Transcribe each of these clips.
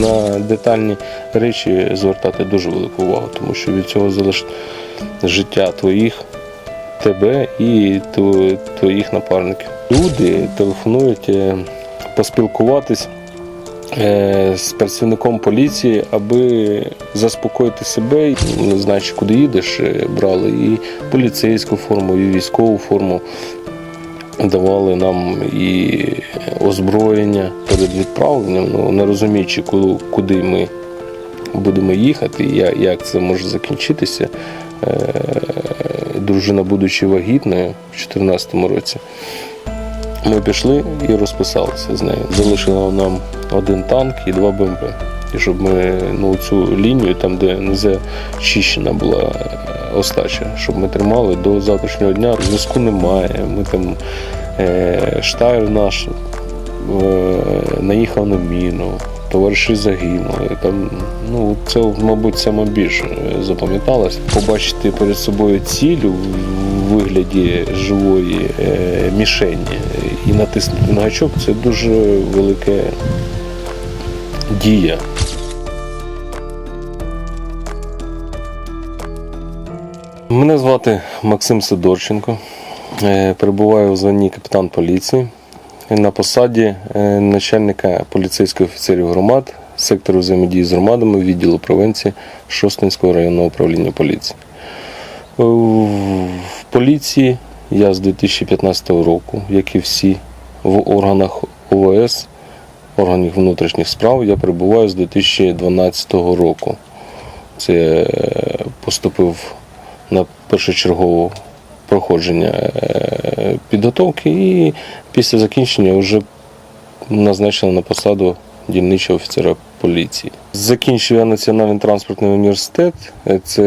на детальні речі звертати дуже велику увагу, тому що від цього залежить життя твоїх, тебе і твоїх напарників. Люди телефонують е, поспілкуватись е, з працівником поліції, аби заспокоїти себе, не знаючи, куди їдеш, е, брали і поліцейську форму, і військову форму. Давали нам і озброєння перед відправленням, ну не розуміючи, куди ми будемо їхати, як це може закінчитися. Е, Дружина, будучи вагітною в 2014 році, ми пішли і розписалися з нею. Залишила нам один танк і два БМП. І щоб ми ну, цю лінію, там, де не зачищена була е, остача, щоб ми тримали до завтрашнього дня. Зв'язку немає. Ми там штайр наш е, наїхав на міну, товариші загинули. Там, ну, це, мабуть, саме більше запам'яталось. Побачити перед собою ціль у вигляді живої е, мішені і натиснути на гачок це дуже велика дія. Мене звати Максим Сидорченко. Е, Перебуваю у званні капітан поліції на посаді е, начальника поліцейських офіцерів громад сектору взаємодії з громадами відділу превенції Шостинського районного управління поліції. Е, В поліції я з 2015 року, як і всі в органах ОВС, органів внутрішніх справ, я перебуваю з 2012 року. Це поступив на першочергове проходження е, підготовки і після закінчення вже назначено на посаду дільничого офіцера поліції. Закінчив я Національний транспортний університет, Е, це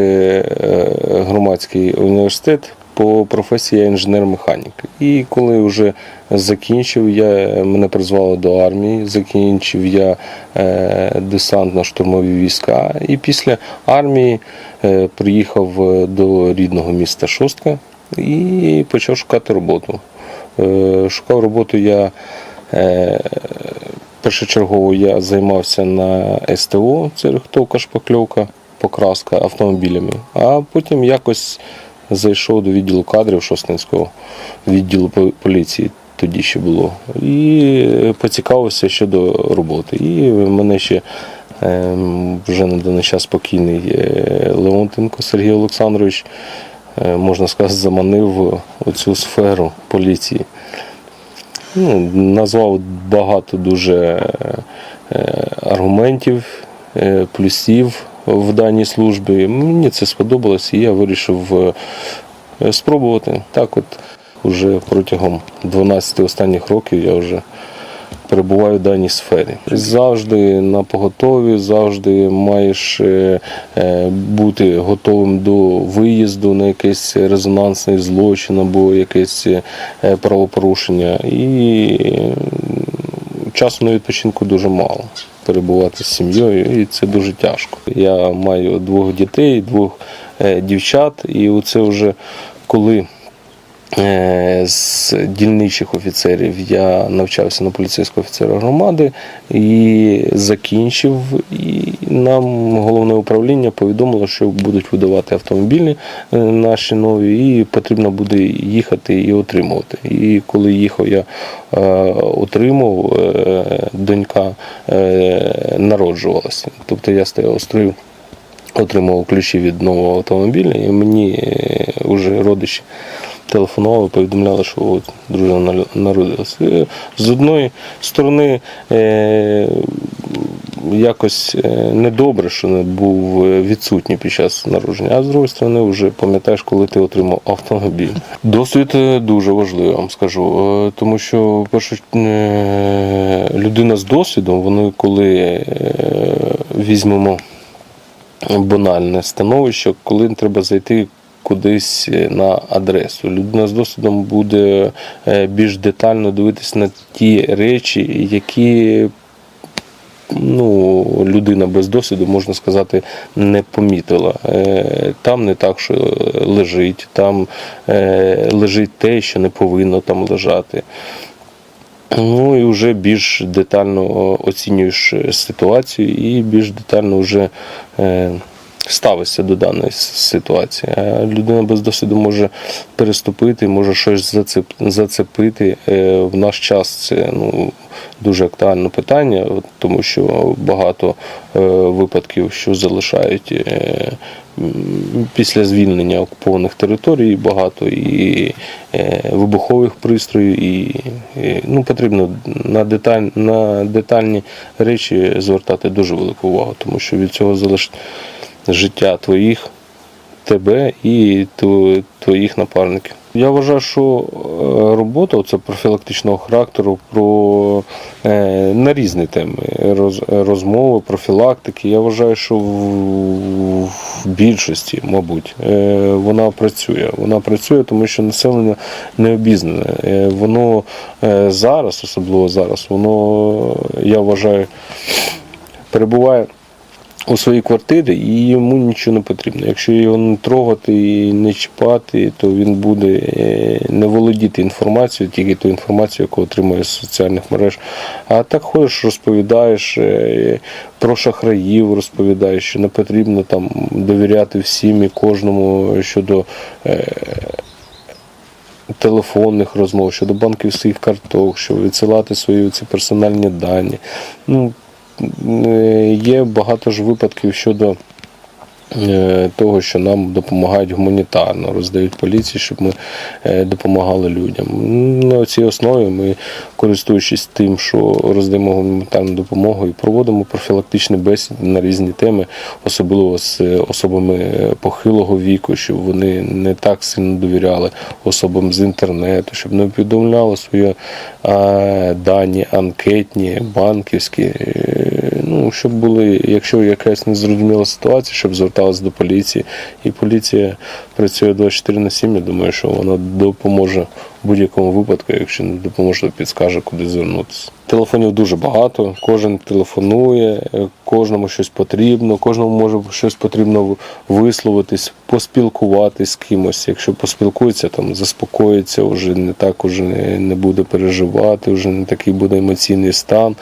е, громадський університет. По професії я інженер-механік. І коли вже закінчив, я, мене призвали до армії, закінчив я е, десантно-штурмові війська. І після армії е, приїхав до рідного міста Шостка і почав шукати роботу. Е, шукав роботу я е, першочергово я займався на СТО, це рихтовка, шпакльовка, покраска автомобілями. А потім якось зайшов до відділу кадрів Шостинського відділу поліції. Тоді ще було. І поцікавився щодо роботи. І мене ще ем, вже на даний час спокійний е, Леонтенко Сергій Олександрович, можна сказати, заманив у цю сферу поліції. Ну, назвав багато дуже е, аргументів, е, плюсів в даній службі. Мені це сподобалось, і я вирішив е, спробувати. Так, от уже протягом 12 останніх років я вже перебуваю в даній сфері. Завжди на поготові, завжди маєш е, е, бути готовим до виїзду на якийсь резонансний злочин або якесь е, правопорушення. І часу на відпочинку дуже мало. Перебувати з сім'єю, і це дуже тяжко. Я маю двох дітей, двох дівчат, і оце вже коли З дільничих офіцерів я навчався на поліцейського офіцера громади і закінчив. І нам головне управління повідомило, що будуть видавати автомобілі е, наші нові, і потрібно буде їхати і отримувати. І коли їхав, я е, отримав, е, донька е, народжувалася. Тобто я стояв строїв отримав ключі від нового автомобіля, і мені вже родичі телефонували, повідомляли, що от дружина народилася. Е, З одної сторони, е, якось е, недобре, що не був відсутній під час народження, а з другої сторони, вже пам'ятаєш, коли ти отримав автомобіль. Досвід дуже важливий, вам скажу, тому що перше, е, людина з досвідом, вони коли візьмемо банальне становище, коли треба зайти кудись на адресу. Людина з досвідом буде е, більш детально дивитися на ті речі, які ну, людина без досвіду, можна сказати, не помітила. Е, Там не так, що лежить, там е, лежить те, що не повинно там лежати. Ну і вже більш детально оцінюєш ситуацію і більш детально вже е, ставишся до даної ситуації. Людина без досвіду може переступити, може щось зацепити. Е, в наш час це ну, дуже актуальне питання, тому що багато е, випадків, що залишають. Е, Після звільнення окупованих територій багато і е, вибухових пристроїв, і, ну, потрібно на, деталь, на детальні речі звертати дуже велику увагу, тому що від цього залежить життя твоїх, тебе і твоїх напарників. Я вважаю, що е, робота це профілактичного характеру про е, на різні теми роз, розмови, профілактики. Я вважаю, що в, більшості, мабуть, е, вона працює. Вона працює, тому що населення не обізнане. Воно зараз, особливо зараз, воно я вважаю, перебуває у своїй квартирі і йому нічого не потрібно. Якщо його не трогати і не чіпати, то він буде е, не володіти інформацією, тільки ту інформацію, яку отримує з соціальних мереж. А так ходиш, розповідаєш е, про шахраїв, розповідаєш, що не потрібно там довіряти всім і кожному щодо. е, Телефонних розмов щодо банківських карток, що відсилати свої ці персональні дані. Ну, Є багато ж випадків щодо е, того, що нам допомагають гуманітарно, роздають поліції, щоб ми е, допомагали людям. На цій основі ми, користуючись тим, що роздаємо гуманітарну допомогу і проводимо профілактичні бесіди на різні теми, особливо з особами похилого віку, щоб вони не так сильно довіряли особам з інтернету, щоб не повідомляли свої е, дані анкетні, банківські. Ну, щоб були, якщо якась незрозуміла ситуація, щоб зверталися до поліції. І поліція працює 24 на 7, я думаю, що вона допоможе в будь-якому випадку, якщо не допоможе, то підскаже, куди звернутися. Телефонів дуже багато, кожен телефонує, кожному щось потрібно, кожному може щось потрібно висловитись, поспілкуватись з кимось. Якщо поспілкується, там заспокоїться, вже не так уже не буде переживати, вже не такий буде емоційний стан.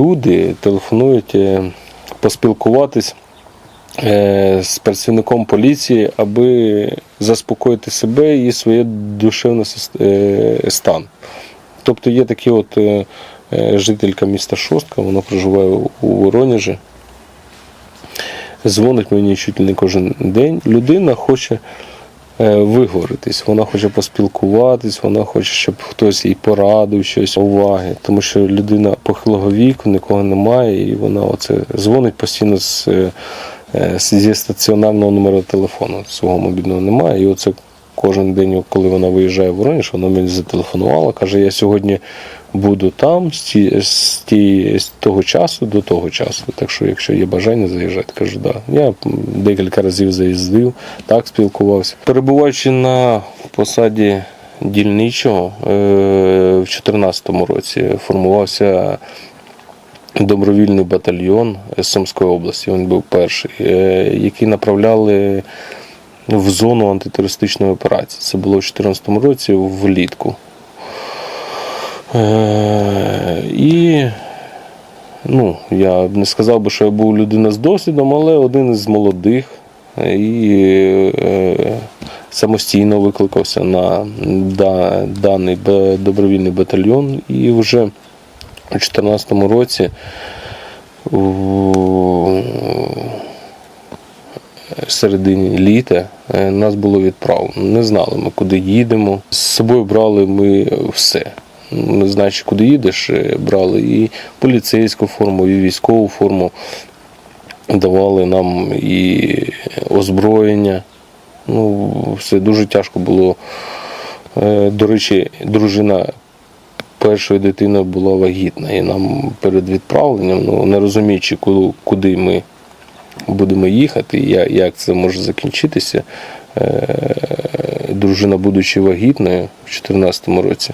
Люди телефонують е, поспілкуватись е, з працівником поліції, аби заспокоїти себе і своє душевний е, стан. Тобто є такі от жителька міста Шостка, вона проживає у- Воронежі. Дзвонить мені чуть не кожен день. Людина хоче е, виговоритись, вона хоче поспілкуватись, вона хоче, щоб хтось їй порадив щось уваги. Тому що людина похилого віку, нікого немає, і вона оце дзвонить постійно з, е, е, зі стаціонарного номера телефону. Свого мобільного немає. І оце кожен день, коли вона виїжджає в Воронеж, вона мені зателефонувала, каже, я сьогодні буду там з, ті, з, ті, з того часу до того часу. Так що, якщо є бажання заїжджати, кажу, да. Я декілька разів заїздив, так спілкувався. Перебуваючи на посаді дільничого, е, в 2014 році формувався добровільний батальйон Сумської області. Він був перший, е, який направляли в зону антитерористичної операції. Це було в 2014 році влітку. Е, І ну, я б не сказав би, що я був людина з досвідом, але один із молодих і е, самостійно викликався на даний добровільний батальйон. І вже у 2014 році середині літа е, нас було відправлено. Не знали ми, куди їдемо. З собою брали ми все. Не знаючи, куди їдеш, е, брали і поліцейську форму, і військову форму. Давали нам і озброєння. Ну, все дуже тяжко було. Е, До речі, дружина першої дитини була вагітна, і нам перед відправленням, ну, не розуміючи, куди ми будемо їхати, як це може закінчитися. е, Дружина, будучи вагітною в 2014 році,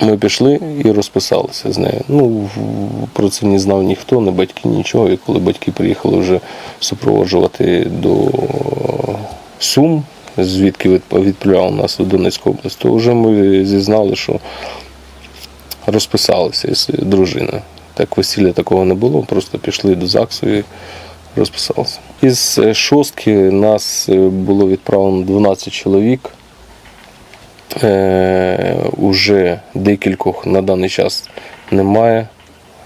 ми пішли і розписалися з нею. Ну, про це не знав ніхто, не батьки, нічого. І коли батьки приїхали вже супроводжувати до Сум, звідки відп- відправляли нас у Донецьку область, то вже ми зізнали, що розписалися з дружиною. Так весілля такого не було, просто пішли до ЗАГСу і розписалися. Із е, шостки нас е, було відправлено 12 чоловік. Е, уже декількох на даний час немає.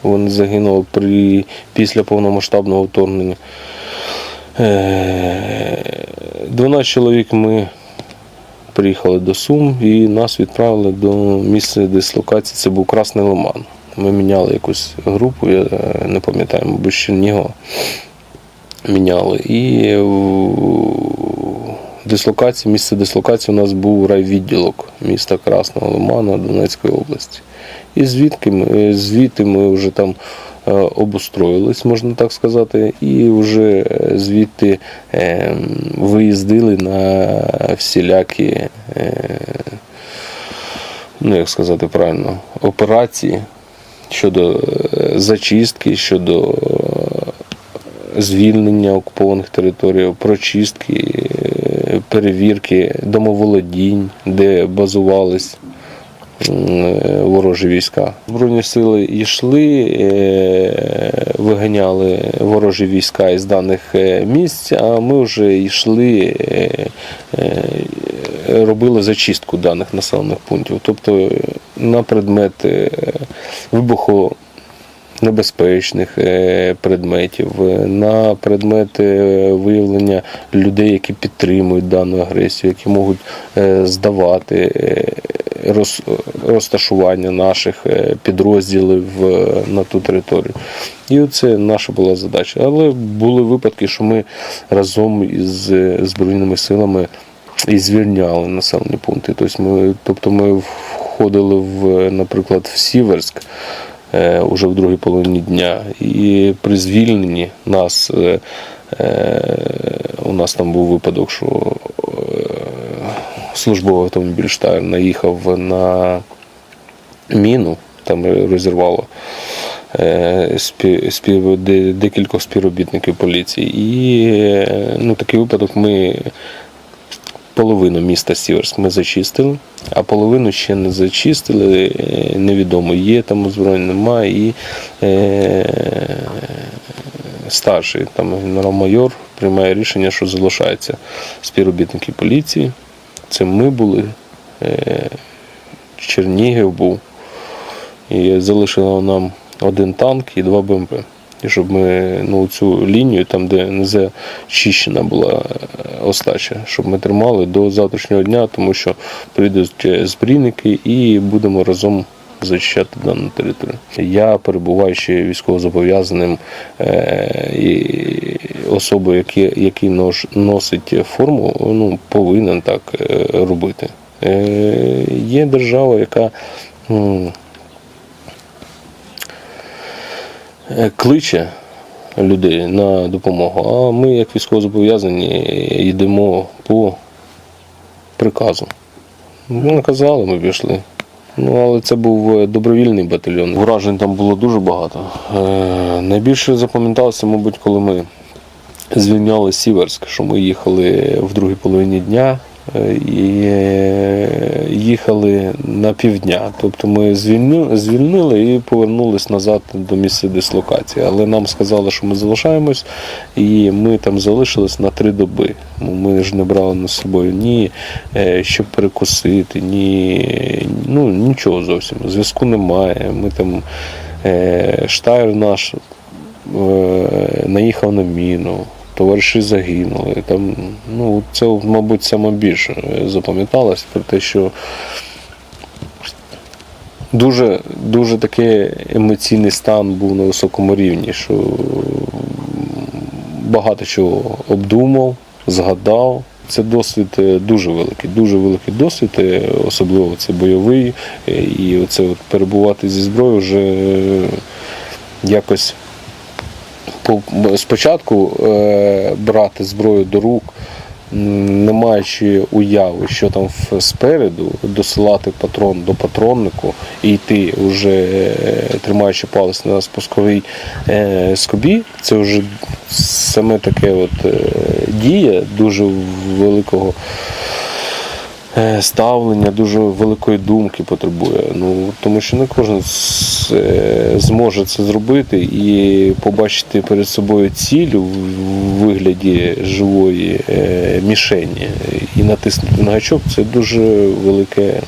Вони загинули при, після повномасштабного вторгнення. Е, 12 чоловік ми приїхали до Сум і нас відправили до місця дислокації. Це був Красний Лиман. Ми міняли якусь групу, я е, не пам'ятаю, мабуть, Чернігова міняли. І дислокації, місце дислокації у нас був райвідділок міста Красного Лимана Донецької області. І звідки ми, звідти ми вже там е, обустроїлись, можна так сказати, і вже е, звідти е, виїздили на всілякі, е, ну як сказати правильно, операції щодо е, зачистки, щодо е, звільнення окупованих територій, прочистки, е, перевірки домоволодінь, де базувались ворожі війська. Збройні сили йшли, е, виганяли ворожі війська із даних е, місць, а ми вже йшли, е, е, робили зачистку даних населених пунктів. Тобто е, на предмет е, вибуху небезпечних е, предметів, е, на предмет е, виявлення людей, які підтримують дану агресію, які можуть здавати розташування наших підрозділів на ту територію. І це наша була задача. Але були випадки, що ми разом із Збройними силами і звільняли населені пункти. Тобто ми, тобто ми входили в, наприклад, в Сіверськ уже в другій половині дня. І при звільненні нас е, е, у нас там був випадок, що е, службовий автомобіль Штайр наїхав на міну, там розірвало е, спів, декількох співробітників поліції. І е, ну, такий випадок ми половину міста Сіверськ ми зачистили, а половину ще не зачистили. е, Невідомо, є там озброєння, немає. І е, старший там генерал-майор приймає рішення, що залишаються співробітники поліції. Це ми були, е, Чернігів був. І залишило нам один танк і два БМП. І щоб ми ну, цю лінію, там, де не зачищена була е, остача, щоб ми тримали до завтрашнього дня, тому що прийдуть е, збрійники і будемо разом зачищати дану територію. Я, перебуваючи військовозобов'язаним е, і особою, які, нож, носить форму, ну, повинен так робити. Є держава, яка м, е, кличе людей на допомогу, а ми, як військовозобов'язані, йдемо по приказу. Ну, наказали, ми пішли. Ну, але це був е, добровільний батальйон. Вражень там було дуже багато. Е, найбільше запам'яталося, мабуть, коли ми звільняли Сіверськ, що ми їхали в другій половині дня е, і е, їхали на півдня. Тобто ми звільнили, і повернулись назад до місця дислокації. Але нам сказали, що ми залишаємось, і ми там залишились на три доби. Ну, Ми ж не брали на собою ні е, щоб перекусити, ні ну, нічого зовсім. Зв'язку немає. Ми там е, штайр наш наїхав на міну, товариші загинули. Там, ну, це, мабуть, саме більше запам'яталось про те, що дуже, дуже такий емоційний стан був на високому рівні, що багато чого обдумав, згадав. Це досвід е, дуже великий, дуже великий досвід, е, особливо це бойовий. е, І оце от перебувати зі зброєю вже якось спочатку е, брати зброю до рук, не маючи уяви, що там спереду, досилати патрон до патроннику і йти вже е, тримаючи палець на спусковій е, скобі, це вже саме таке от дія дуже великого ставлення, дуже великої думки потребує. Ну, тому що не кожен е, зможе це зробити і побачити перед собою ціль у вигляді живої е, мішені і натиснути на гачок це дуже велике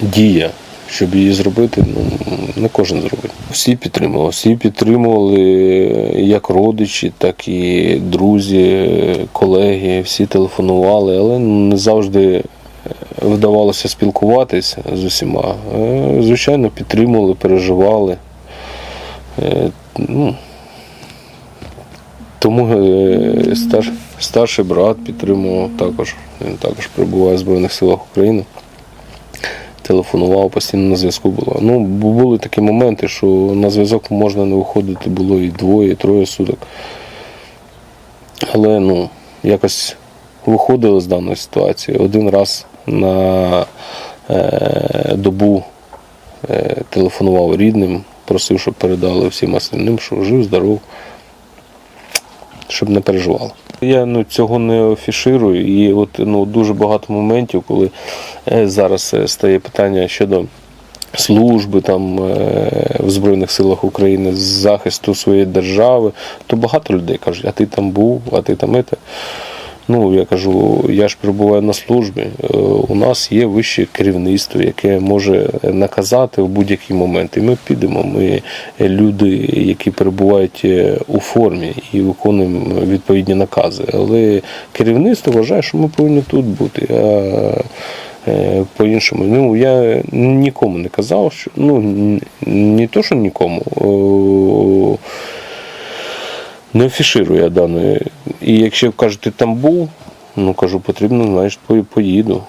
дія. Щоб її зробити, ну не кожен зробить. Всі підтримували. Всі підтримували як родичі, так і друзі, колеги. Всі телефонували, але не завжди вдавалося спілкуватися з усіма. Е, Звичайно, підтримували, переживали. Е, Ну, тому е, старший брат підтримував також. Він також перебуває в Збройних силах України телефонував, постійно на зв'язку було. Ну, були такі моменти, що на зв'язок можна не виходити було і двоє, і троє суток. Але ну, якось виходили з даної ситуації. Один раз на е, добу е, телефонував рідним, просив, щоб передали всім остальним, що жив, здоров, щоб не переживали. Я ну, цього не афіширую, і от ну, дуже багато моментів, коли е, зараз е, стає питання щодо служби там е, в Збройних силах України, з захисту своєї держави, то багато людей кажуть, а ти там був, а ти там це. Ну, я кажу, я ж перебуваю на службі. Е, У нас є вище керівництво, яке може наказати в будь-який момент. І ми підемо. Ми е, люди, які перебувають е, у формі і виконуємо відповідні накази. Але керівництво вважає, що ми повинні тут бути. А по-іншому. Ну, я нікому не казав, що ну не то, що нікому. о, не афіширую даної. І якщо кажуть, ти там був, ну кажу, потрібно, знаєш, поїду.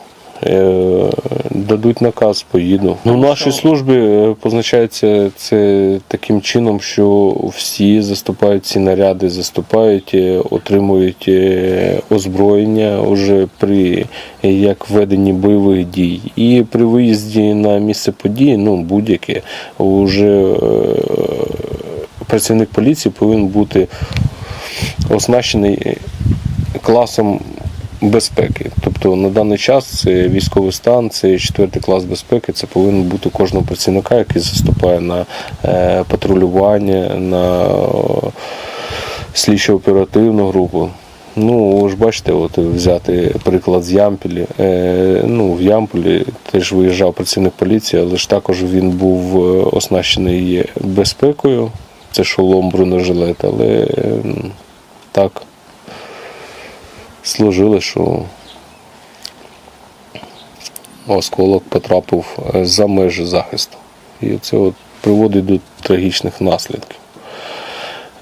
Е, Дадуть наказ, поїду. Ну, в нашій службі е, позначається це таким чином, що всі заступають ці наряди, заступають, е, отримують озброєння уже при як веденні бойових дій. І при виїзді на місце події, ну будь-яке, вже працівник поліції повинен бути оснащений класом безпеки. Тобто на даний час це військовий стан, це четвертий клас безпеки. Це повинен бути кожного працівника, який заступає на е, патрулювання, на слідчо оперативну групу. Ну, ви ж бачите, от взяти приклад з Ямпілі. Е, ну, в Ямполі теж виїжджав працівник поліції, але ж також він був е, оснащений безпекою. Це шолом, бронежилет, але е, так служили, що осколок потрапив е, за межі захисту. І це от приводить до трагічних наслідків.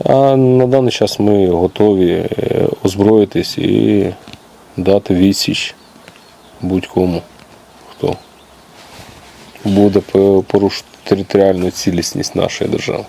А на даний час ми готові е, озброїтись і дати відсіч будь-кому, хто буде по- порушувати територіальну цілісність нашої держави.